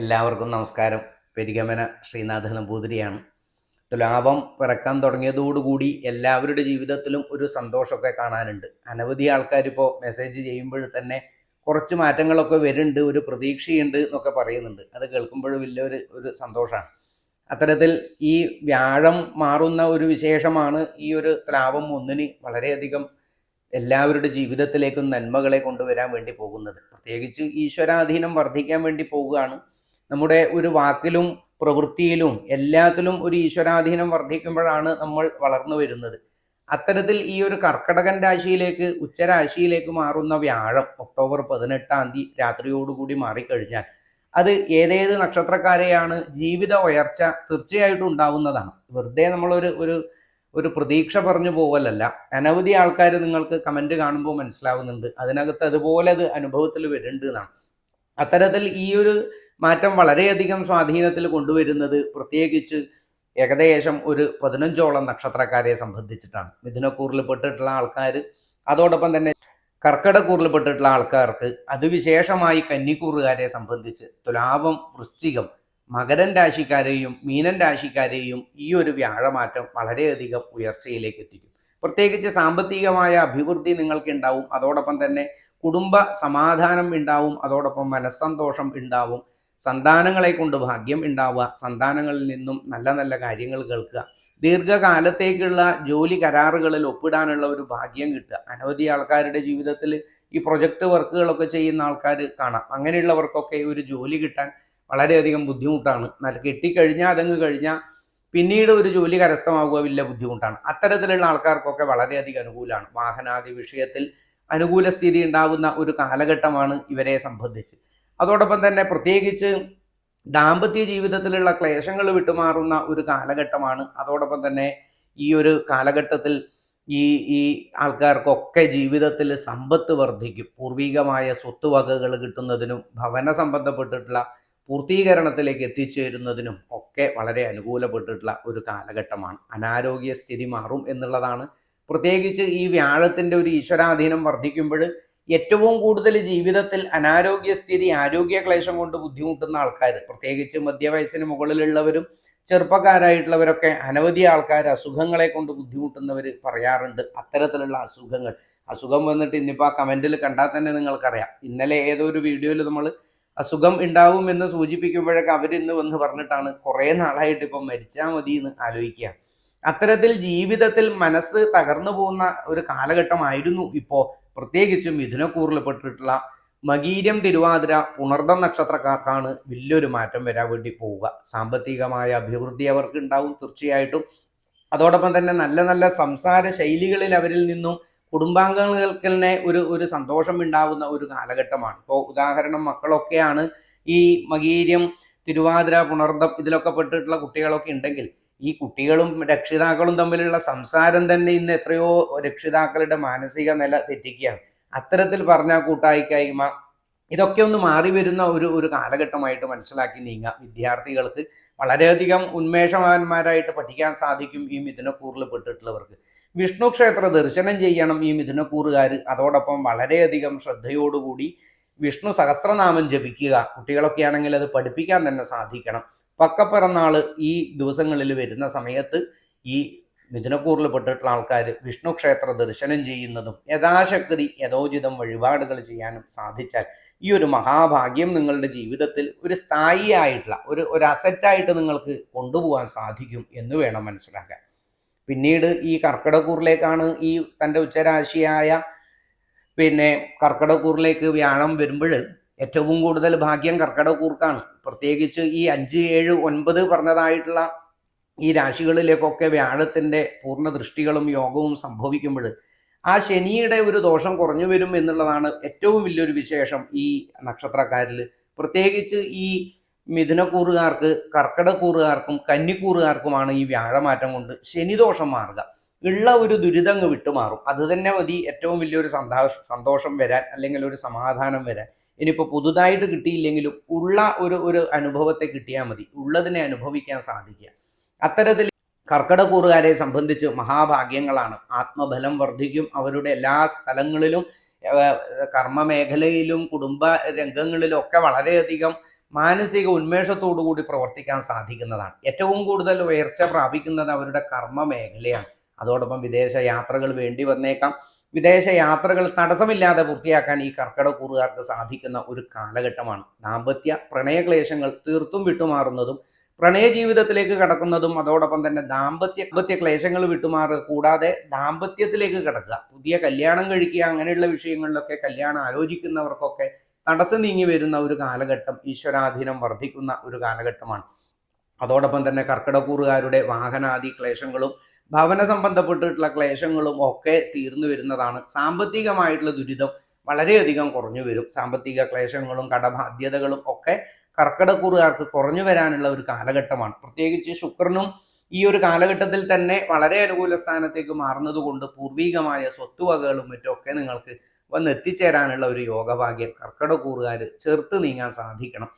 എല്ലാവർക്കും നമസ്കാരം. പെരിഗമന ശ്രീനാഥ നമ്പൂതിരിയാണ്. ലാഭം പിറക്കാൻ തുടങ്ങിയതോടുകൂടി എല്ലാവരുടെ ജീവിതത്തിലും ഒരു സന്തോഷമൊക്കെ കാണാനുണ്ട്. അനവധി ആൾക്കാരിപ്പോൾ മെസ്സേജ് ചെയ്യുമ്പോൾ തന്നെ കുറച്ച് മാറ്റങ്ങളൊക്കെ വരുന്നുണ്ട് ഒരു പ്രതീക്ഷയുണ്ട് എന്നൊക്കെ പറയുന്നുണ്ട്. അത് കേൾക്കുമ്പോൾ വലിയൊരു ഒരു സന്തോഷമാണ്. അത്തരത്തിൽ ഈ വ്യാഴം മാറുന്ന ഒരു വിശേഷമാണ് ഈ ഒരു ലാഭം ഒന്നിന് വളരെയധികം എല്ലാവരുടെ ജീവിതത്തിലേക്കും നന്മകളെ കൊണ്ടുവരാൻ വേണ്ടി പോകുന്നത്. പ്രത്യേകിച്ച് ഈശ്വരാധീനം വർദ്ധിക്കാൻ വേണ്ടി പോവുകയാണ് നമ്മുടെ ഒരു വാക്കിലും പ്രവൃത്തിയിലും എല്ലാത്തിലും ഒരു ഈശ്വരാധീനം വർദ്ധിക്കുമ്പോഴാണ് നമ്മൾ വളർന്നു വരുന്നത്. അത്തരത്തിൽ ഈ ഒരു കർക്കടകൻ രാശിയിലേക്ക് ഉച്ചരാശിയിലേക്ക് മാറുന്ന വ്യാഴം ഒക്ടോബർ പതിനെട്ടാം തീയതി രാത്രിയോടുകൂടി മാറിക്കഴിഞ്ഞാൽ അത് ഏതേത് നക്ഷത്രക്കാരെയാണ് ജീവിത ഉയർച്ച തീർച്ചയായിട്ടും ഉണ്ടാവുന്നതാണ്. വെറുതെ നമ്മളൊരു ഒരു ഒരു പ്രതീക്ഷ പറഞ്ഞു പോവലല്ല. അനവധി ആൾക്കാർ നിങ്ങൾക്ക് കമന്റ് കാണുമ്പോൾ മനസ്സിലാവുന്നുണ്ട്. അതിനകത്ത് അതുപോലെ അത് അനുഭവത്തിൽ വരുന്നുണ്ട് എന്നാണ്. അത്തരത്തിൽ ഈ ഒരു മാറ്റം വളരെയധികം സ്വാധീനത്തിൽ കൊണ്ടുവരുന്നത് പ്രത്യേകിച്ച് ഏകദേശം ഒരു പതിനഞ്ചോളം നക്ഷത്രക്കാരെ സംബന്ധിച്ചിട്ടാണ്. മിഥുനക്കൂറിൽ പെട്ടിട്ടുള്ള ആൾക്കാർ അതോടൊപ്പം തന്നെ കർക്കിടക്കൂറിൽ പെട്ടിട്ടുള്ള ആൾക്കാർക്ക് അതിവിശേഷമായി കന്നിക്കൂറുകാരെ സംബന്ധിച്ച് തുലാവം വൃശ്ചികം മകരൻ രാശിക്കാരെയും മീനൻ രാശിക്കാരെയും ഈ ഒരു വ്യാഴമാറ്റം വളരെയധികം ഉയർച്ചയിലേക്ക് എത്തിക്കും. പ്രത്യേകിച്ച് സാമ്പത്തികമായ അഭിവൃദ്ധി നിങ്ങൾക്ക് ഉണ്ടാവും അതോടൊപ്പം തന്നെ കുടുംബ സമാധാനം ഉണ്ടാവും. അതോടൊപ്പം മനസ്സന്തോഷം ഉണ്ടാവും. സന്താനങ്ങളെ കൊണ്ട് ഭാഗ്യം ഉണ്ടാവുക സന്താനങ്ങളിൽ നിന്നും നല്ല നല്ല കാര്യങ്ങൾ കേൾക്കുക. ദീർഘകാലത്തേക്കുള്ള ജോലി കരാറുകളിൽ ഒപ്പിടാനുള്ള ഒരു ഭാഗ്യം കിട്ടുക. അനവധി ആൾക്കാരുടെ ജീവിതത്തിൽ ഈ പ്രൊജക്ട് വർക്കുകളൊക്കെ ചെയ്യുന്ന ആൾക്കാർ കാണാം. അങ്ങനെയുള്ളവർക്കൊക്കെ ഒരു ജോലി കിട്ടാൻ വളരെയധികം ബുദ്ധിമുട്ടാണ്. നല്ല കെട്ടിക്കഴിഞ്ഞാൽ അതങ്ങ് കഴിഞ്ഞാൽ പിന്നീട് ഒരു ജോലി കരസ്ഥമാവുക വലിയ ബുദ്ധിമുട്ടാണ്. അത്തരത്തിലുള്ള ആൾക്കാർക്കൊക്കെ വളരെയധികം അനുകൂലമാണ്. വാഹനാദി വിഷയത്തിൽ അനുകൂല സ്ഥിതി ഉണ്ടാകുന്ന ഒരു കാലഘട്ടമാണ് ഇവരെ സംബന്ധിച്ച്. അതോടൊപ്പം തന്നെ പ്രത്യേകിച്ച് ദാമ്പത്യ ജീവിതത്തിലുള്ള ക്ലേശങ്ങൾ വിട്ടുമാറുന്ന ഒരു കാലഘട്ടമാണ്. അതോടൊപ്പം തന്നെ ഈ ഒരു കാലഘട്ടത്തിൽ ഈ ഈ ആൾക്കാർക്കൊക്കെ ജീവിതത്തിൽ സമ്പത്ത് വർദ്ധിക്കും. പൂർവികമായ സ്വത്തുവകകൾ കിട്ടുന്നതിനും ഭവന സംബന്ധപ്പെട്ടിട്ടുള്ള പൂർത്തീകരണത്തിലേക്ക് എത്തിച്ചേരുന്നതിനും ഒക്കെ വളരെ അനുകൂലപ്പെട്ടിട്ടുള്ള ഒരു കാലഘട്ടമാണ്. അനാരോഗ്യ സ്ഥിതി മാറും എന്നുള്ളതാണ്. പ്രത്യേകിച്ച് ഈ വ്യാഴത്തിന്റെ ഒരു ഈശ്വരാധീനം വർദ്ധിക്കുമ്പോൾ ഏറ്റവും കൂടുതൽ ജീവിതത്തിൽ അനാരോഗ്യ സ്ഥിതി ആരോഗ്യ ക്ലേശം കൊണ്ട് ബുദ്ധിമുട്ടുന്ന ആൾക്കാർ പ്രത്യേകിച്ച് മധ്യവയസ്സിന് മുകളിലുള്ളവരും ചെറുപ്പക്കാരായിട്ടുള്ളവരൊക്കെ അനവധി ആൾക്കാർ അസുഖങ്ങളെ കൊണ്ട് ബുദ്ധിമുട്ടുന്നവർ പറയാറുണ്ട്. അത്തരത്തിലുള്ള അസുഖങ്ങൾ. അസുഖം വന്നിട്ട് ഇന്നിപ്പോൾ ആ കമന്റിൽ കണ്ടാൽ തന്നെ നിങ്ങൾക്കറിയാം. ഇന്നലെ ഏതോ ഒരു വീഡിയോയിൽ നമ്മൾ അസുഖം ഉണ്ടാവും എന്ന് സൂചിപ്പിക്കുമ്പോഴൊക്കെ അവരിന്ന് വന്ന് പറഞ്ഞിട്ടാണ് കുറേ നാളായിട്ട് ഇപ്പം മരിച്ചാൽ മതി എന്ന് ആലോചിക്കുക. അത്തരത്തിൽ ജീവിതത്തിൽ മനസ്സ് തകർന്നു പോകുന്ന ഒരു കാലഘട്ടമായിരുന്നു ഇപ്പോൾ പ്രത്യേകിച്ചും മിഥുനക്കൂറിൽപ്പെട്ടിട്ടുള്ള മകീരം തിരുവാതിര പുണർദം നക്ഷത്രക്കാർക്കാണ് വലിയൊരു മാറ്റം വരാൻ വേണ്ടി പോവുക. സാമ്പത്തികമായ അഭിവൃദ്ധി അവർക്ക് ഉണ്ടാവും തീർച്ചയായിട്ടും. അതോടൊപ്പം തന്നെ നല്ല നല്ല സംസാര ശൈലികളിൽ അവരിൽ നിന്നും കുടുംബാംഗങ്ങൾക്ക് തന്നെ ഒരു ഒരു സന്തോഷം ഉണ്ടാവുന്ന ഒരു കാലഘട്ടമാണ്. ഇപ്പോൾ ഉദാഹരണം മക്കളൊക്കെയാണ് ഈ മകീര്യം തിരുവാതിര പുണർദം ഇതിലൊക്കെ പെട്ടിട്ടുള്ള കുട്ടികളൊക്കെ ഉണ്ടെങ്കിൽ ഈ കുട്ടികളും രക്ഷിതാക്കളും തമ്മിലുള്ള സംസാരം തന്നെ ഇന്ന് എത്രയോ രക്ഷിതാക്കളുടെ മാനസിക നില തെറ്റിക്കുകയാണ്. അത്തരത്തിൽ പറഞ്ഞ കൂട്ടായിക്കായ്മ ഇതൊക്കെ ഒന്ന് മാറി വരുന്ന ഒരു ഒരു കാലഘട്ടമായിട്ട് മനസ്സിലാക്കി നീങ്ങുക വിദ്യാർത്ഥികൾക്ക്. വളരെയധികം ഉന്മേഷവാന്മാരായിട്ട് പഠിക്കാൻ സാധിക്കും ഈ മിഥുനക്കൂറിൽ പെട്ടിട്ടുള്ളവർക്ക്. വിഷ്ണു ക്ഷേത്ര ദർശനം ചെയ്യണം ഈ മിഥുനക്കൂറുകാർ അതോടൊപ്പം വളരെയധികം ശ്രദ്ധയോടുകൂടി വിഷ്ണു സഹസ്രനാമം ജപിക്കുക. കുട്ടികളൊക്കെ ആണെങ്കിൽ അത് പഠിപ്പിക്കാൻ തന്നെ സാധിക്കണം. പക്കപ്പിറന്നാൾ ഈ ദിവസങ്ങളിൽ വരുന്ന സമയത്ത് ഈ മിഥുനക്കൂറിൽ പെട്ടിട്ടുള്ള ആൾക്കാർ വിഷ്ണു ക്ഷേത്ര ദർശനം ചെയ്യുന്നതും യഥാശക്തി യഥോചിതം വഴിപാടുകൾ ചെയ്യാനും സാധിച്ചാൽ ഈ ഒരു മഹാഭാഗ്യം നിങ്ങളുടെ ജീവിതത്തിൽ ഒരു സ്ഥായി ആയിട്ടുള്ള ഒരു ഒരു അസറ്റായിട്ട് നിങ്ങൾക്ക് കൊണ്ടുപോകാൻ സാധിക്കും എന്ന് വേണം മനസ്സിലാക്കാൻ. പിന്നീട് ഈ കർക്കിടക്കൂറിലേക്കാണ് ഈ തന്റെ ഉച്ചരാശിയായ പിന്നെ കർക്കിടക്കൂറിലേക്ക് വ്യാഴം വരുമ്പോൾ ഏറ്റവും കൂടുതൽ ഭാഗ്യം കർക്കിടക്കൂർക്കാണ് പ്രത്യേകിച്ച് ഈ അഞ്ച് ഏഴ് ഒൻപത് പറഞ്ഞതായിട്ടുള്ള ഈ രാശികളിലേക്കൊക്കെ വ്യാഴത്തിന്റെ പൂർണ ദൃഷ്ടികളും യോഗവും സംഭവിക്കുമ്പോൾ ആ ശനിയുടെ ഒരു ദോഷം കുറഞ്ഞു വരും എന്നുള്ളതാണ് ഏറ്റവും വലിയൊരു വിശേഷം ഈ നക്ഷത്രക്കാരിൽ. പ്രത്യേകിച്ച് ഈ മിഥുനക്കൂറുകാർക്ക് കർക്കിടക്കൂറുകാർക്കും കന്നിക്കൂറുകാർക്കുമാണ് ഈ വ്യാഴമാറ്റം കൊണ്ട് ശനിദോഷം മാറുക. ഉള്ള ഒരു ദുരിതങ്ങ് വിട്ടുമാറും. അത് തന്നെ മതി ഏറ്റവും വലിയൊരു സന്തോഷം സന്തോഷം വരാൻ അല്ലെങ്കിൽ ഒരു സമാധാനം വരാൻ. ഇനിയിപ്പോൾ പുതുതായിട്ട് കിട്ടിയില്ലെങ്കിലും ഉള്ള ഒരു ഒരു അനുഭവത്തെ കിട്ടിയാൽ മതി. ഉള്ളതിനെ അനുഭവിക്കാൻ സാധിക്കുക. അത്തരത്തിൽ കർക്കിടക്കൂറുകാരെ സംബന്ധിച്ച് മഹാഭാഗ്യങ്ങളാണ്. ആത്മബലം വർദ്ധിക്കും. അവരുടെ എല്ലാ സ്ഥലങ്ങളിലും കർമ്മ മേഖലയിലും കുടുംബ രംഗങ്ങളിലും ഒക്കെ വളരെയധികം മാനസിക ഉന്മേഷത്തോടു കൂടി പ്രവർത്തിക്കാൻ സാധിക്കുന്നതാണ്. ഏറ്റവും കൂടുതൽ ഉയർച്ച പ്രാപിക്കുന്നത് അവരുടെ കർമ്മ മേഖലയാണ് അതോടൊപ്പം വിദേശ യാത്രകൾ വേണ്ടി വന്നേക്കാം. വിദേശ യാത്രകൾ തടസ്സമില്ലാതെ പൂർത്തിയാക്കാൻ ഈ കർക്കിടകൂറുകാർക്ക് സാധിക്കുന്ന ഒരു കാലഘട്ടമാണ്. ദാമ്പത്യ പ്രണയക്ലേശങ്ങൾ തീർത്തും വിട്ടുമാറുന്നതും പ്രണയ ജീവിതത്തിലേക്ക് കടക്കുന്നതും അതോടൊപ്പം തന്നെ ദാമ്പത്യ ദാമ്പത്യ ക്ലേശങ്ങൾ വിട്ടുമാറുക കൂടാതെ ദാമ്പത്യത്തിലേക്ക് കടക്കുക. പുതിയ കല്യാണം കഴിക്കുക അങ്ങനെയുള്ള വിഷയങ്ങളിലൊക്കെ കല്യാണം ആലോചിക്കുന്നവർക്കൊക്കെ തടസ്സം നീങ്ങി വരുന്ന ഒരു കാലഘട്ടം ഈശ്വരാധീനം വർദ്ധിക്കുന്ന ഒരു കാലഘട്ടമാണ്. അതോടൊപ്പം തന്നെ കർക്കിടകൂറുകാരുടെ വാഹനാദി ക്ലേശങ്ങളും ഭവന സംബന്ധപ്പെട്ടിട്ടുള്ള ക്ലേശങ്ങളും ഒക്കെ തീർന്നു വരുന്നതാണ്. സാമ്പത്തികമായിട്ടുള്ള ദുരിതം വളരെയധികം കുറഞ്ഞു വരും. സാമ്പത്തിക ക്ലേശങ്ങളും കടബാധ്യതകളും ഒക്കെ കർക്കിടക്കൂറുകാർക്ക് കുറഞ്ഞു വരാനുള്ള ഒരു കാലഘട്ടമാണ്. പ്രത്യേകിച്ച് ശുക്രനും ഈ ഒരു കാലഘട്ടത്തിൽ തന്നെ വളരെ അനുകൂല സ്ഥാനത്തേക്ക് മാറുന്നതുകൊണ്ട് പൂർവികമായ സ്വത്തുവകകളും മറ്റുമൊക്കെ നിങ്ങൾക്ക് വന്ന് എത്തിച്ചേരാനുള്ള ഒരു യോഗഭാഗ്യം കർക്കിടക്കൂറുകാർ ചേർത്ത് നീങ്ങാൻ സാധിക്കണം.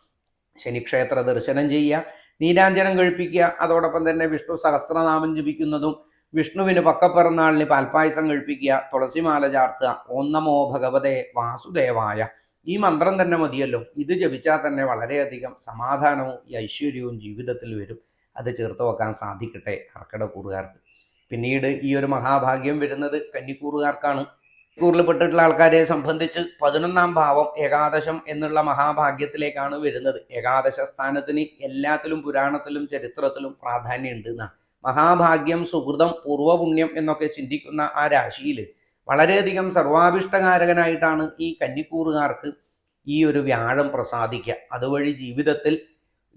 ശനിക്ഷേത്ര ദർശനം ചെയ്യുക നീരാഞ്ജനം കഴിപ്പിക്കുക അതോടൊപ്പം തന്നെ വിഷ്ണു സഹസ്രനാമം ജപിക്കുന്നതും വിഷ്ണുവിന് പക്കപ്പിറന്നാളിന് പാൽപ്പായസം കഴിപ്പിക്കുക തുളസിമാല ചാർത്തുക ഓം നമോ ഭഗവതേ വാസുദേവായ. ഈ മന്ത്രം തന്നെ മതിയല്ലോ. ഇത് ജപിച്ചാൽ തന്നെ വളരെയധികം സമാധാനവും ഐശ്വര്യവും ജീവിതത്തിൽ വരും. അത് ചേർത്ത് വെക്കാൻ സാധിക്കട്ടെ കർക്കിടക്കൂറുകാർക്ക് പിന്നീട് ഈ ഒരു മഹാഭാഗ്യം വരുന്നത് കന്നിക്കൂറുകാർക്കാണ്. കൂറിൽപ്പെട്ടിട്ടുള്ള ആൾക്കാരെ സംബന്ധിച്ച് പതിനൊന്നാം ഭാവം ഏകാദശം എന്നുള്ള മഹാഭാഗ്യത്തിലേക്കാണ് വരുന്നത്. ഏകാദശ സ്ഥാനത്തിന് എല്ലാത്തിലും പുരാണത്തിലും ചരിത്രത്തിലും പ്രാധാന്യമുണ്ട് എന്നാണ്. മഹാഭാഗ്യം സുഹൃതം പൂർവപുണ്യം എന്നൊക്കെ ചിന്തിക്കുന്ന ആ രാശിയിൽ വളരെയധികം സർവാഭിഷ്ടകാരകനായിട്ടാണ് ഈ കന്നിക്കൂറുകാർക്ക് ഈ ഒരു വ്യാഴം പ്രസാദിക്കുക. അതുവഴി ജീവിതത്തിൽ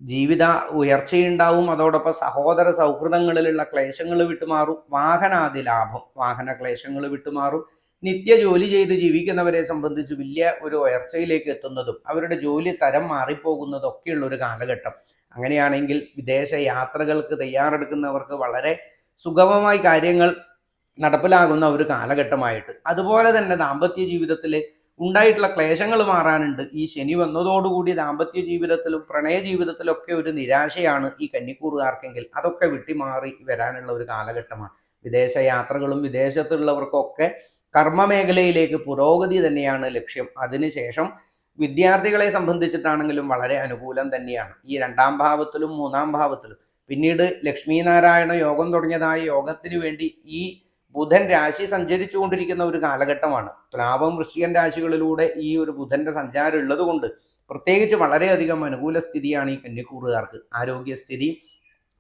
ജീവിത ഉയർച്ചയുണ്ടാവും. അതോടൊപ്പം സഹോദര സൗഹൃദങ്ങളിലുള്ള ക്ലേശങ്ങൾ വിട്ടുമാറും. വാഹനാദി ലാഭം വാഹന ക്ലേശങ്ങൾ വിട്ടുമാറും. നിത്യ ജോലി ചെയ്ത് ജീവിക്കുന്നവരെ സംബന്ധിച്ച് വലിയ ഒരു ഉയർച്ചയിലേക്ക് എത്തുന്നതും അവരുടെ ജോലി തരം മാറിപ്പോകുന്നതും ഒക്കെയുള്ള ഒരു കാലഘട്ടം. അങ്ങനെയാണെങ്കിൽ വിദേശ യാത്രകൾക്ക് തയ്യാറെടുക്കുന്നവർക്ക് വളരെ സുഗമമായി കാര്യങ്ങൾ നടപ്പിലാകുന്ന ഒരു കാലഘട്ടമായിട്ട്. അതുപോലെ തന്നെ ദാമ്പത്യ ജീവിതത്തിൽ ഉണ്ടായിട്ടുള്ള ക്ലേശങ്ങൾ മാറാനുണ്ട്. ഈ ശനി വന്നതോടുകൂടി ദാമ്പത്യ ജീവിതത്തിലും പ്രണയ ജീവിതത്തിലും ഒക്കെ ഒരു നിരാശയാണ് ഈ കന്നിക്കൂറുകാർക്കെങ്കിൽ. അതൊക്കെ വിട്ടിമാറി വരാനുള്ള ഒരു കാലഘട്ടമാണ്. വിദേശ യാത്രകളും വിദേശത്തുള്ളവർക്കൊക്കെ കർമ്മ മേഖലയിലേക്ക് പുരോഗതി തന്നെയാണ് ലക്ഷ്യം. അതിനുശേഷം വിദ്യാർത്ഥികളെ സംബന്ധിച്ചിട്ടാണെങ്കിലും വളരെ അനുകൂലം തന്നെയാണ്. ഈ രണ്ടാം ഭാവത്തിലും മൂന്നാം ഭാവത്തിലും. പിന്നീട് ലക്ഷ്മീനാരായണ യോഗം തുടങ്ങിയതായ യോഗത്തിന് വേണ്ടി ഈ ബുധൻ രാശി സഞ്ചരിച്ചു കൊണ്ടിരിക്കുന്ന ഒരു കാലഘട്ടമാണ്. പ്ലാവം വൃശ്ചികൻ രാശികളിലൂടെ ഈ ഒരു ബുധന്റെ സഞ്ചാരം ഉള്ളത് കൊണ്ട് പ്രത്യേകിച്ച് വളരെയധികം അനുകൂല സ്ഥിതിയാണ് ഈ കന്യക്കൂറുകാർക്ക് ആരോഗ്യസ്ഥിതി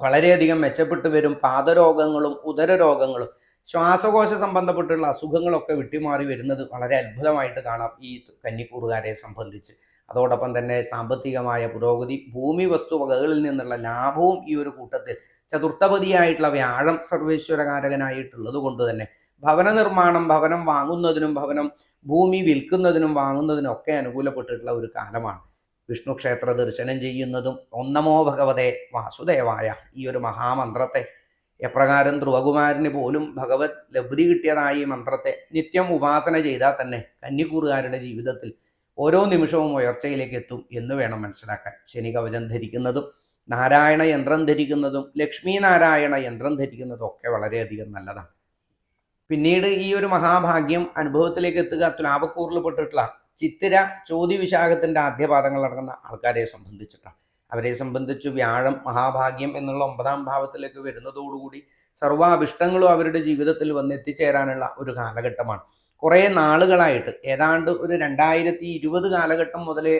വളരെയധികം മെച്ചപ്പെട്ടു വരും. പാദരോഗങ്ങളും ഉദരരോഗങ്ങളും ശ്വാസകോശ സംബന്ധപ്പെട്ടുള്ള അസുഖങ്ങളൊക്കെ വിട്ടിമാറി വരുന്നത് വളരെ അത്ഭുതമായിട്ട് കാണാം ഈ കന്നിക്കൂറുകാരെ സംബന്ധിച്ച്. അതോടൊപ്പം തന്നെ സാമ്പത്തികമായ പുരോഗതി ഭൂമി വസ്തുവകകളിൽ നിന്നുള്ള ലാഭവും ഈ ഒരു കൂട്ടത്തിൽ ചതുർത്ഥപതിയായിട്ടുള്ള വ്യാഴം സർവേശ്വരകാരകനായിട്ടുള്ളത് കൊണ്ട് തന്നെ ഭവന നിർമ്മാണം ഭവനം വാങ്ങുന്നതിനും ഭവനം ഭൂമി വിൽക്കുന്നതിനും വാങ്ങുന്നതിനും ഒക്കെ അനുകൂലപ്പെട്ടിട്ടുള്ള ഒരു കാലമാണ്. വിഷ്ണു ക്ഷേത്ര ദർശനം ചെയ്യുന്നതും ഒന്നമോ ഭഗവതേ വാസുദേവായ ഈ ഒരു മഹാമന്ത്രത്തെ എപ്രകാരം ധ്രുവകുമാരന് പോലും ഭഗവത് ലബ്ധി കിട്ടിയതായ ഈ മന്ത്രത്തെ നിത്യം ഉപാസന ചെയ്താൽ തന്നെ കന്നിക്കൂറുകാരുടെ ജീവിതത്തിൽ ഓരോ നിമിഷവും ഉയർച്ചയിലേക്ക് എത്തും എന്ന് വേണം മനസ്സിലാക്കാൻ. ശനി കവചം ധരിക്കുന്നതും നാരായണ യന്ത്രം ധരിക്കുന്നതും ലക്ഷ്മി നാരായണ യന്ത്രം ധരിക്കുന്നതും ഒക്കെ വളരെയധികം നല്ലതാണ്. പിന്നീട് ഈ ഒരു മഹാഭാഗ്യം അനുഭവത്തിലേക്ക് എത്തുക തുലാപക്കൂറിൽ പെട്ടിട്ടുള്ള ചിത്തിര ചോതി വിശാഖത്തിന്റെ ആദ്യപാദങ്ങൾ നടക്കുന്ന ആൾക്കാരെ സംബന്ധിച്ചിട്ടാണ്. അവരെ സംബന്ധിച്ച് വ്യാഴം മഹാഭാഗ്യം എന്നുള്ള ഒമ്പതാം ഭാവത്തിലേക്ക് വരുന്നതോടുകൂടി സർവാഭിഷ്ടങ്ങളും അവരുടെ ജീവിതത്തിൽ വന്ന് എത്തിച്ചേരാനുള്ള ഒരു കാലഘട്ടമാണ്. കുറേ നാളുകളായിട്ട് ഏതാണ്ട് ഒരു രണ്ടായിരത്തി ഇരുപത് കാലഘട്ടം മുതലേ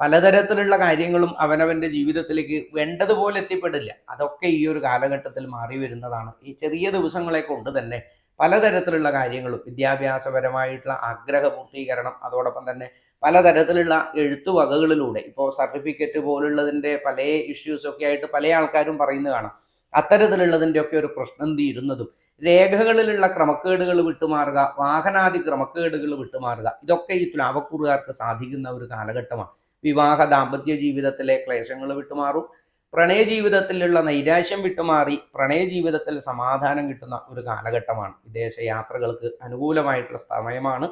പലതരത്തിലുള്ള കാര്യങ്ങളും അവനവന്റെ ജീവിതത്തിലേക്ക് വേണ്ടതുപോലെ എത്തിപ്പെടില്ല. അതൊക്കെ ഈ ഒരു കാലഘട്ടത്തിൽ മാറി വരുന്നതാണ്. ഈ ചെറിയ ദിവസങ്ങളെ കൊണ്ട് തന്നെ പലതരത്തിലുള്ള കാര്യങ്ങളും വിദ്യാഭ്യാസപരമായിട്ടുള്ള ആഗ്രഹ പൂർത്തീകരണം അതോടൊപ്പം തന്നെ പലതരത്തിലുള്ള എഴുത്തുവകകളിലൂടെ ഇപ്പോൾ സർട്ടിഫിക്കറ്റ് പോലുള്ളതിന്റെ പല ഇഷ്യൂസൊക്കെ ആയിട്ട് പല ആൾക്കാരും പറയുന്നത് കാണാം. അത്തരത്തിലുള്ളതിന്റെ ഒക്കെ ഒരു പ്രശ്നം തീരുന്നതും രേഖകളിലുള്ള ക്രമക്കേടുകൾ വിട്ടുമാറുക വാഹനാദി ക്രമക്കേടുകൾ വിട്ടുമാറുക ഇതൊക്കെ ഈ തുലാവക്കൂറുകാർക്ക് സാധിക്കുന്ന ഒരു കാലഘട്ടമാണ്. വിവാഹ ദാമ്പത്യ ജീവിതത്തിലെ ക്ലേശങ്ങൾ വിട്ടുമാറും പ്രണയ ജീവിതത്തിലുള്ള നൈരാശ്യം വിട്ടുമാറി പ്രണയ ജീവിതത്തിൽ സമാധാനം കിട്ടുന്ന ഒരു കാലഘട്ടമാണ്. വിദേശ യാത്രകൾക്ക് അനുകൂലമായിട്ടുള്ള സമയമാണ്.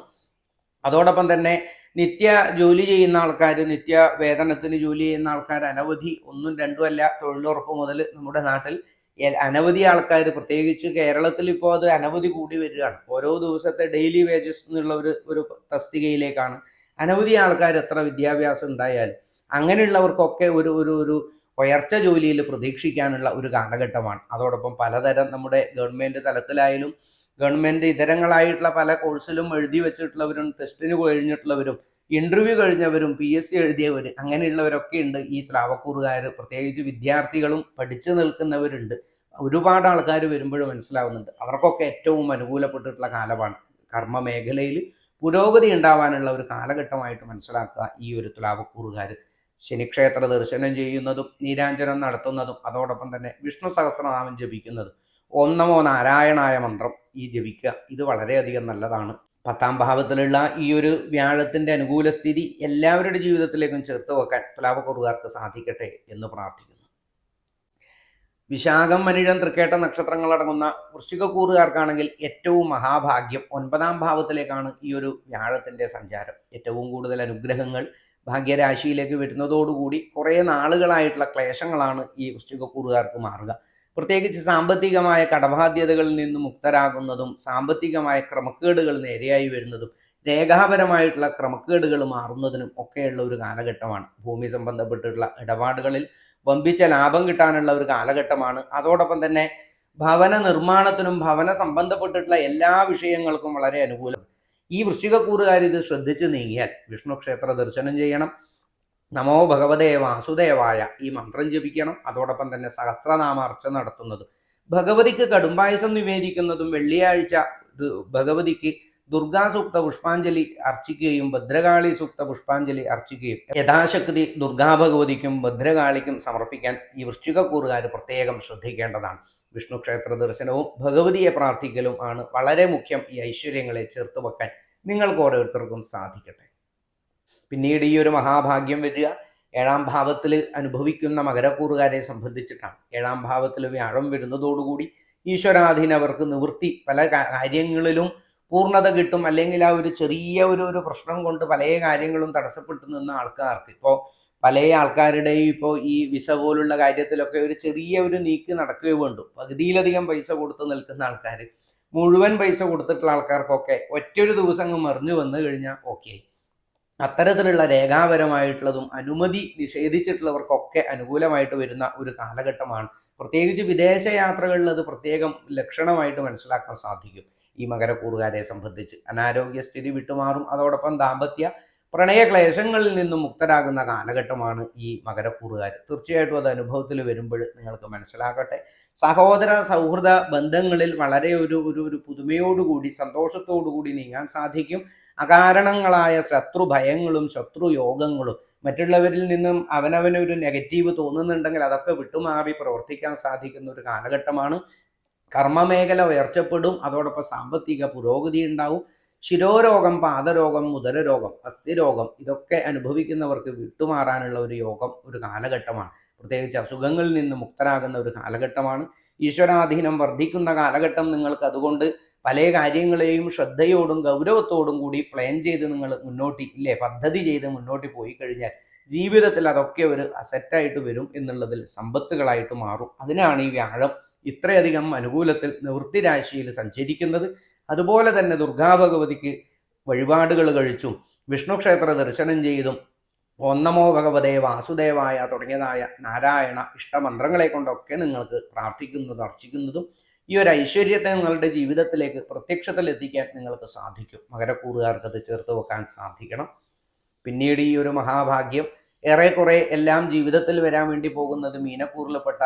അതോടൊപ്പം തന്നെ നിത്യ ജോലി ചെയ്യുന്ന ആൾക്കാർ നിത്യ വേതനത്തിന് ജോലി ചെയ്യുന്ന ആൾക്കാർ അനവധി ഒന്നും രണ്ടും അല്ല തൊഴിലുറപ്പ് മുതൽ നമ്മുടെ നാട്ടിൽ അനവധി ആൾക്കാർ പ്രത്യേകിച്ച് കേരളത്തിൽ ഇപ്പോൾ അത് അനവധി കൂടി വരികയാണ്. ഓരോ ദിവസത്തെ ഡെയിലി വേജസ് എന്നുള്ള ഒരു ഒരു തസ്തികയിലേക്കാണ് അനവധി ആൾക്കാർ എത്ര വിദ്യാഭ്യാസം ഉണ്ടായാലും അങ്ങനെയുള്ളവർക്കൊക്കെ ഒരു ഒരു ഒരു ഉയർച്ച ജോലിയിൽ പ്രതീക്ഷിക്കാനുള്ള ഒരു കാലഘട്ടമാണ്. അതോടൊപ്പം പലതരം നമ്മുടെ ഗവൺമെന്റ് തലത്തിലായാലും ഗവൺമെന്റ് ഇതരങ്ങളായിട്ടുള്ള പല കോഴ്സിലും എഴുതി വെച്ചിട്ടുള്ളവരും ടെസ്റ്റിന് കഴിഞ്ഞിട്ടുള്ളവരും ഇന്റർവ്യൂ കഴിഞ്ഞവരും പി എസ് സി എഴുതിയവർ അങ്ങനെയുള്ളവരൊക്കെ ഉണ്ട്. ഈ ത്രാവക്കൂറുകാർ പ്രത്യേകിച്ച് വിദ്യാർത്ഥികളും പഠിച്ചു നിൽക്കുന്നവരുണ്ട്. ഒരുപാട് ആൾക്കാർ വരുമ്പോഴും മനസ്സിലാവുന്നുണ്ട്. അവർക്കൊക്കെ ഏറ്റവും അനുകൂലപ്പെട്ടിട്ടുള്ള കാലമാണ്. കർമ്മ മേഖലയിൽ പുരോഗതി ഉണ്ടാവാനുള്ള ഒരു കാലഘട്ടമായിട്ട് മനസ്സിലാക്കുക ഈ ഒരു തുലാവക്കൂറുകാർ ശനിക്ഷേത്ര ദർശനം ചെയ്യുന്നതും നീരാഞ്ജനം നടത്തുന്നതും അതോടൊപ്പം തന്നെ വിഷ്ണു സഹസ്രനാമം ജപിക്കുന്നതും. ഒന്നമോ നാരായണായ മന്ത്രം ഈ ജപിക്കുക. ഇത് വളരെയധികം നല്ലതാണ്. പത്താം ഭാവത്തിലുള്ള ഈ ഒരു വ്യാഴത്തിന്റെ അനുകൂല സ്ഥിതി എല്ലാവരുടെ ജീവിതത്തിലേക്കും ചേർത്ത് വെക്കാൻ തുലാപക്കുറുകാർക്ക് സാധിക്കട്ടെ എന്ന് പ്രാർത്ഥിക്കുന്നു. വിശാഖം മനിഴം തൃക്കേട്ട നക്ഷത്രങ്ങളടങ്ങുന്ന വൃശ്ചികക്കൂറുകാർക്കാണെങ്കിൽ ഏറ്റവും മഹാഭാഗ്യം ഒൻപതാം ഭാവത്തിലേക്കാണ് ഈ ഒരു വ്യാഴത്തിന്റെ സഞ്ചാരം. ഏറ്റവും കൂടുതൽ അനുഗ്രഹങ്ങൾ ഭാഗ്യരാശിയിലേക്ക് വരുന്നതോടുകൂടി കുറേ നാളുകളായിട്ടുള്ള ക്ലേശങ്ങളാണ് ഈ വൃശ്ചികക്കൂറുകാർക്ക് മാറുക. പ്രത്യേകിച്ച് സാമ്പത്തികമായ കടബാധ്യതകളിൽ നിന്ന് മുക്തരാകുന്നതും സാമ്പത്തികമായ ക്രമക്കേടുകൾ നേരെയായി വരുന്നതും രേഖാപരമായിട്ടുള്ള ക്രമക്കേടുകൾ മാറുന്നതിനും ഒക്കെയുള്ള ഒരു കാലഘട്ടമാണ്. ഭൂമി സംബന്ധപ്പെട്ടിട്ടുള്ള ഇടപാടുകളിൽ വമ്പിച്ച ലാഭം കിട്ടാനുള്ള ഒരു കാലഘട്ടമാണ്. അതോടൊപ്പം തന്നെ ഭവന നിർമ്മാണത്തിനും ഭവന സംബന്ധപ്പെട്ടിട്ടുള്ള എല്ലാ വിഷയങ്ങൾക്കും വളരെ അനുകൂലം. ഈ വൃശ്ചികക്കൂറുകാർ ഇത് ശ്രദ്ധിച്ച് നീങ്ങിയാൽ വിഷ്ണു ക്ഷേത്ര ദർശനം ചെയ്യണം. നമോ ഭഗവതേ വാസുദേവായ ഈ മന്ത്രം ജപിക്കണം. അതോടൊപ്പം തന്നെ സഹസ്രനാമ നടത്തുന്നത് നടത്തുന്നതും ഭഗവതിക്ക് കടുംപായസം നിവേദിക്കുന്നതും വെള്ളിയാഴ്ച ഭഗവതിക്ക് ദുർഗാസൂക്ത പുഷ്പാഞ്ജലി അർച്ചിക്കുകയും ഭദ്രകാളി സൂക്ത പുഷ്പാഞ്ജലി അർച്ചിക്കുകയും യഥാശക്തി ദുർഗാഭഗവതിക്കും ഭദ്രകാളിക്കും സമർപ്പിക്കാൻ ഈ വൃശ്ചികക്കൂറുകാർ പ്രത്യേകം ശ്രദ്ധിക്കേണ്ടതാണ്. വിഷ്ണു ക്ഷേത്ര ദർശനവും ഭഗവതിയെ പ്രാർത്ഥിക്കലും ആണ് വളരെ മുഖ്യം ഈ ഐശ്വര്യങ്ങളെ ചേർത്ത് വെക്കാൻ നിങ്ങൾക്ക് ഓരോരുത്തർക്കും സാധിക്കട്ടെ. പിന്നീട് ഈ ഒരു മഹാഭാഗ്യം വരിക. ഏഴാം ഭാവത്തിൽ അനുഭവിക്കുന്ന മകരക്കൂറുകാരെ സംബന്ധിച്ചിട്ടാണ്. ഏഴാം ഭാവത്തിൽ വ്യാഴം വരുന്നതോടുകൂടി ഈശ്വരാധീന അവർക്ക് നിവൃത്തി. പല കാര്യങ്ങളിലും പൂർണത കിട്ടും. അല്ലെങ്കിൽ ആ ഒരു ചെറിയ ഒരു ഒരു പ്രശ്നം കൊണ്ട് പല കാര്യങ്ങളും തടസ്സപ്പെട്ടു നിന്ന ആൾക്കാർക്ക്. ഇപ്പോൾ പല ആൾക്കാരുടെയും ഇപ്പോൾ ഈ വിസ പോലുള്ള കാര്യത്തിലൊക്കെ ഒരു ചെറിയ ഒരു നീക്ക് നടക്കുകയോ വേണ്ടു. പകുതിയിലധികം പൈസ കൊടുത്ത് നിൽക്കുന്ന ആൾക്കാർ മുഴുവൻ പൈസ കൊടുത്തിട്ടുള്ള ആൾക്കാർക്കൊക്കെ ഒറ്റൊരു ദിവസം അങ്ങ് മറിഞ്ഞു വന്നു കഴിഞ്ഞാൽ ഓക്കെ അത്തരത്തിലുള്ള രേഖാപരമായിട്ടുള്ളതും അനുമതി നിഷേധിച്ചിട്ടുള്ളവർക്കൊക്കെ അനുകൂലമായിട്ട് വരുന്ന ഒരു കാലഘട്ടമാണ്. പ്രത്യേകിച്ച് വിദേശ യാത്രകളിൽ അത് പ്രത്യേകം ലക്ഷണമായിട്ട് മനസ്സിലാക്കാൻ സാധിക്കും. ഈ മകരക്കൂറുകാരെ സംബന്ധിച്ച് അനാരോഗ്യസ്ഥിതി വിട്ടുമാറും. അതോടൊപ്പം ദാമ്പത്യ പ്രണയക്ലേശങ്ങളിൽ നിന്നും മുക്തരാകുന്ന കാലഘട്ടമാണ് ഈ മകരക്കൂറുകാർ തീർച്ചയായിട്ടും അത് അനുഭവത്തിൽ വരുമ്പോൾ നിങ്ങൾക്ക് മനസ്സിലാക്കട്ടെ സഹോദര സൗഹൃദ ബന്ധങ്ങളിൽ വളരെ ഒരു ഒരു ഒരു പുതുമയോടുകൂടി സന്തോഷത്തോടുകൂടി നീങ്ങാൻ സാധിക്കും. അകാരണങ്ങളായ ശത്രു ഭയങ്ങളും ശത്രു യോഗങ്ങളും മറ്റുള്ളവരിൽ നിന്നും അവനവനൊരു നെഗറ്റീവ് തോന്നുന്നുണ്ടെങ്കിൽ അതൊക്കെ വിട്ടുമാറി പ്രവർത്തിക്കാൻ സാധിക്കുന്ന ഒരു കാലഘട്ടമാണ്. കർമ്മമേഖല ഉയർച്ചപ്പെടും. അതോടൊപ്പം സാമ്പത്തിക പുരോഗതി ഉണ്ടാവും. ശിരോരോഗം പാദരോഗം മുതലരോഗം അസ്ഥിരോഗം ഇതൊക്കെ അനുഭവിക്കുന്നവർക്ക് വിട്ടുമാറാനുള്ള ഒരു യോഗം ഒരു കാലഘട്ടമാണ്. പ്രത്യേകിച്ച് അസുഖങ്ങളിൽ നിന്ന് മുക്തരാകുന്ന ഒരു കാലഘട്ടമാണ്. ഈശ്വരാധീനം വർദ്ധിക്കുന്ന കാലഘട്ടം നിങ്ങൾക്ക് അതുകൊണ്ട് പല കാര്യങ്ങളെയും ശ്രദ്ധയോടും ഗൗരവത്തോടും കൂടി പ്ലാൻ ചെയ്ത് നിങ്ങൾ മുന്നോട്ട് ഇല്ലേ? പദ്ധതി ചെയ്ത് മുന്നോട്ട് പോയി കഴിഞ്ഞാൽ ജീവിതത്തിൽ അതൊക്കെ ഒരു അസറ്റായിട്ട് വരും എന്നുള്ളതിൽ സമ്പത്തുകളായിട്ട് മാറും. അതിനാണ് ഈ വ്യാഴം ഇത്രയധികം അനുകൂലത്തിൽ നിവൃത്തി രാശിയിൽ സഞ്ചരിക്കുന്നത്. അതുപോലെ തന്നെ ദുർഗാഭഗവതിക്ക് വഴിപാടുകൾ കഴിച്ചും. വിഷ്ണു ക്ഷേത്ര ദർശനം ചെയ്തും ഒന്നമോ ഭഗവതേ വാസുദേവായ തുടങ്ങിയതായ നാരായണ ഇഷ്ടമന്ത്രങ്ങളെ കൊണ്ടൊക്കെ നിങ്ങൾക്ക് പ്രാർത്ഥിക്കുന്നതും അർച്ചിക്കുന്നതും ഈ ഒരു ഐശ്വര്യത്തെ നിങ്ങളുടെ ജീവിതത്തിലേക്ക് പ്രത്യക്ഷത്തിൽ എത്തിക്കാൻ നിങ്ങൾക്ക് സാധിക്കും. മകരക്കൂറുകാർക്ക് അത് ചേർത്ത് വെക്കാൻ സാധിക്കണം. പിന്നീട് ഈ ഒരു മഹാഭാഗ്യം ഏറെക്കുറെ എല്ലാം ജീവിതത്തിൽ വരാൻ വേണ്ടി പോകുന്നത് മീനക്കൂറിൽപ്പെട്ട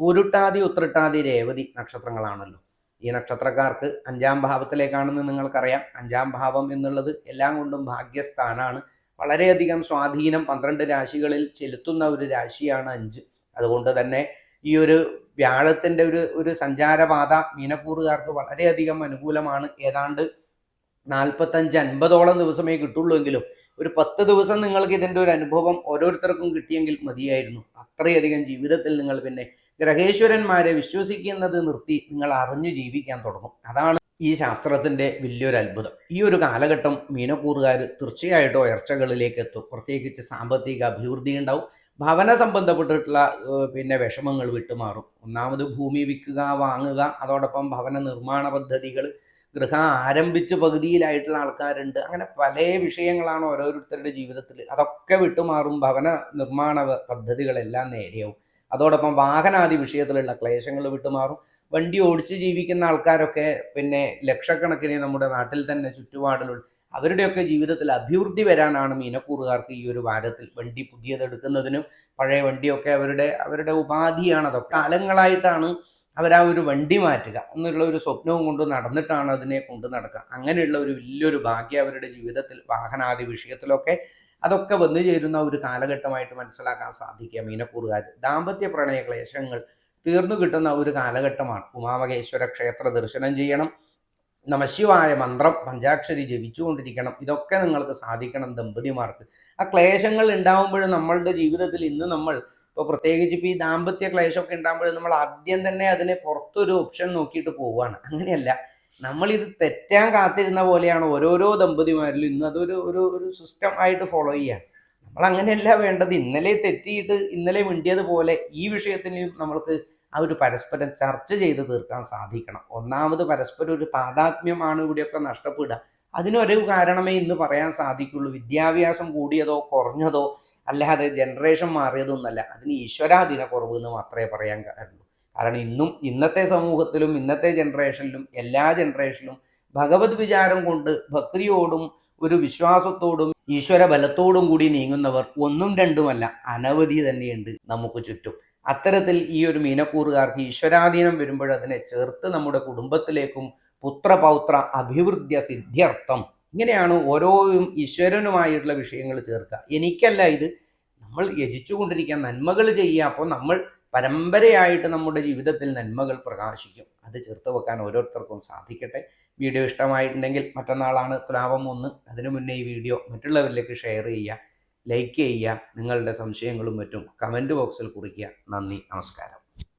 പൂരുട്ടാതി ഉത്രട്ടാതി രേവതി നക്ഷത്രങ്ങളാണല്ലോ. ഈ നക്ഷത്രക്കാർക്ക് അഞ്ചാം ഭാവത്തിലേക്കാണെന്ന് നിങ്ങൾക്കറിയാം. അഞ്ചാം ഭാവം എന്നുള്ളത് എല്ലാം കൊണ്ടും ഭാഗ്യസ്ഥാനാണ്. വളരെയധികം സ്വാധീനം പന്ത്രണ്ട് രാശികളിൽ ചെലുത്തുന്ന ഒരു രാശിയാണ് അഞ്ച്. അതുകൊണ്ട് തന്നെ ഈ ഒരു വ്യാഴത്തിന്റെ ഒരു ഒരു സഞ്ചാരപാത മീനക്കൂറുകാർക്ക് വളരെയധികം അനുകൂലമാണ്. ഏതാണ്ട് നാൽപ്പത്തഞ്ച് അൻപതോളം ദിവസമേ കിട്ടുള്ളൂ എങ്കിലും ഒരു പത്ത് ദിവസം നിങ്ങൾക്ക് ഇതിന്റെ ഒരു അനുഭവം ഓരോരുത്തർക്കും കിട്ടിയെങ്കിൽ മതിയായിരുന്നു. അത്രയധികം ജീവിതത്തിൽ നിങ്ങൾ പിന്നെ ഗ്രഹേശ്വരന്മാരെ വിശ്വസിക്കുന്നത് നിർത്തി നിങ്ങൾ അറിഞ്ഞു ജീവിക്കാൻ തുടങ്ങും. അതാണ് ഈ ശാസ്ത്രത്തിന്റെ വലിയൊരു അത്ഭുതം. ഈ ഒരു കാലഘട്ടം മീനക്കൂറുകാർ തീർച്ചയായിട്ടും ഉയർച്ചകളിലേക്ക് എത്തും. പ്രത്യേകിച്ച് സാമ്പത്തിക അഭിവൃദ്ധി ഉണ്ടാവും. ഭവന സംബന്ധപ്പെട്ടിട്ടുള്ള പിന്നെ വിഷമങ്ങൾ വിട്ടുമാറും. ഒന്നാമത് ഭൂമി വിൽക്കുക വാങ്ങുക അതോടൊപ്പം ഭവന നിർമ്മാണ പദ്ധതികൾ ഗൃഹം ആരംഭിച്ച് പകുതിയിലായിട്ടുള്ള ആൾക്കാരുണ്ട്. അങ്ങനെ പല വിഷയങ്ങളാണ് ഓരോരുത്തരുടെ ജീവിതത്തിൽ അതൊക്കെ വിട്ടുമാറും ഭവന നിർമ്മാണ പദ്ധതികളെല്ലാം നേരെയാവും. അതോടൊപ്പം വാഹനാദി വിഷയത്തിലുള്ള ക്ലേശങ്ങൾ വിട്ടുമാറും. വണ്ടി ഓടിച്ച് ജീവിക്കുന്ന ആൾക്കാരൊക്കെ പിന്നെ ലക്ഷക്കണക്കിന് നമ്മുടെ നാട്ടിൽ തന്നെ ചുറ്റുപാടിലുള്ള അവരുടെയൊക്കെ ജീവിതത്തിൽ അഭിവൃദ്ധി വരാനാണ് മീനക്കൂറുകാർക്ക് ഈ ഒരു വാരത്തിൽ വണ്ടി പുതിയതെടുക്കുന്നതിനും പഴയ വണ്ടിയൊക്കെ അവരുടെ അവരുടെ ഉപാധിയാണ് അതൊക്കെ. കാലങ്ങളായിട്ടാണ് അവർ ആ ഒരു വണ്ടി മാറ്റുക എന്നുള്ള ഒരു സ്വപ്നവും കൊണ്ട് നടന്നിട്ടാണ് അതിനെ കൊണ്ട് നടക്കുക. അങ്ങനെയുള്ള ഒരു വലിയൊരു ഭാഗ്യം അവരുടെ ജീവിതത്തിൽ വാഹനാദി വിഷയത്തിലൊക്കെ അതൊക്കെ വന്നു ചേരുന്ന ഒരു കാലഘട്ടമായിട്ട് മനസ്സിലാക്കാൻ സാധിക്കുക മീനക്കൂറുകാർ. ദാമ്പത്യ പ്രണയ ക്ലേശങ്ങൾ തീർന്നു കിട്ടുന്ന ഒരു കാലഘട്ടമാണ്. ഉമാമഹേശ്വര ക്ഷേത്ര ദർശനം ചെയ്യണം. നമശിവായ മന്ത്രം പഞ്ചാക്ഷരി ജപിച്ചുകൊണ്ടിരിക്കണം. ഇതൊക്കെ നിങ്ങൾക്ക് സാധിക്കണം ദമ്പതിമാർക്ക്. ആ ക്ലേശങ്ങൾ ഉണ്ടാവുമ്പോഴും നമ്മളുടെ ജീവിതത്തിൽ ഇന്ന് നമ്മൾ ഇപ്പോൾ പ്രത്യേകിച്ച് ഇപ്പോൾ ഈ ദാമ്പത്യ ക്ലേശമൊക്കെ ഉണ്ടാകുമ്പോഴും നമ്മൾ ആദ്യം തന്നെ അതിനെ പുറത്തൊരു ഓപ്ഷൻ നോക്കിയിട്ട് പോവുകയാണ്. അങ്ങനെയല്ല. നമ്മളിത് തെറ്റാൻ കാത്തിരുന്ന പോലെയാണ് ഓരോരോ ദമ്പതിമാരിലും ഇന്ന് അതൊരു ഒരു ഒരു സിസ്റ്റം ആയിട്ട് ഫോളോ ചെയ്യാണ് നമ്മൾ അങ്ങനെയല്ല വേണ്ടത്. ഇന്നലെ തെറ്റിയിട്ട് ഇന്നലെ മിണ്ടിയതുപോലെ ഈ വിഷയത്തിനും നമ്മൾക്ക് ആ ഒരു പരസ്പരം ചർച്ച ചെയ്ത് തീർക്കാൻ സാധിക്കണം. ഒന്നാമത് പരസ്പരം ഒരു താതാത്മ്യമാണ് ഇവിടെയൊക്കെ നഷ്ടപ്പെടുക. അതിനൊരു കാരണമേ ഇന്ന് പറയാൻ സാധിക്കുള്ളൂ. വിദ്യാഭ്യാസം കൂടിയതോ കുറഞ്ഞതോ അല്ലാതെ ജനറേഷൻ മാറിയതൊന്നല്ല അതിന് ഈശ്വരാധീന കുറവ് എന്ന് മാത്രമേ പറയാൻ കാരണമുള്ളൂ. കാരണം ഇന്നും ഇന്നത്തെ സമൂഹത്തിലും ഇന്നത്തെ ജനറേഷനിലും എല്ലാ ജനറേഷനിലും ഭഗവത് വിചാരം കൊണ്ട് ഭക്തിയോടും ഒരു വിശ്വാസത്തോടും ഈശ്വര ബലത്തോടും കൂടി നീങ്ങുന്നവർ ഒന്നും രണ്ടുമല്ല അനവധി തന്നെയുണ്ട് നമുക്ക് ചുറ്റും. അത്തരത്തിൽ ഈ ഒരു മീനക്കൂറുകാർക്ക് ഈശ്വരാധീനം വരുമ്പോൾ അതിനെ ചേർത്ത് നമ്മുടെ കുടുംബത്തിലേക്കും പുത്രപൗത്ര അഭിവൃദ്ധ്യ സിദ്ധ്യർത്ഥം. ഇങ്ങനെയാണ് ഓരോ ഈശ്വരനുമായിട്ടുള്ള വിഷയങ്ങൾ ചേർക്കുക. എനിക്കല്ല ഇത്. നമ്മൾ യജിച്ചുകൊണ്ടിരിക്കുക നന്മകൾ ചെയ്യുക. അപ്പോൾ നമ്മൾ പരമ്പരയായിട്ട് നമ്മുടെ ജീവിതത്തിൽ നന്മകൾ പ്രകാശിക്കും. അത് ചേർത്ത് വെക്കാൻ ഓരോരുത്തർക്കും സാധിക്കട്ടെ. വീഡിയോ ഇഷ്ടമായിട്ടുണ്ടെങ്കിൽ മറ്റന്നാളാണ് തുലാവം ഒന്ന്. അതിനു മുന്നേ ഈ വീഡിയോ മറ്റുള്ളവരിലേക്ക് ഷെയർ ചെയ്യുക ലൈക്ക് ചെയ്യുക നിങ്ങളുടെ സംശയങ്ങളും മറ്റും കമന്റ് ബോക്സിൽ കുറിക്കുക. നന്ദി നമസ്കാരം.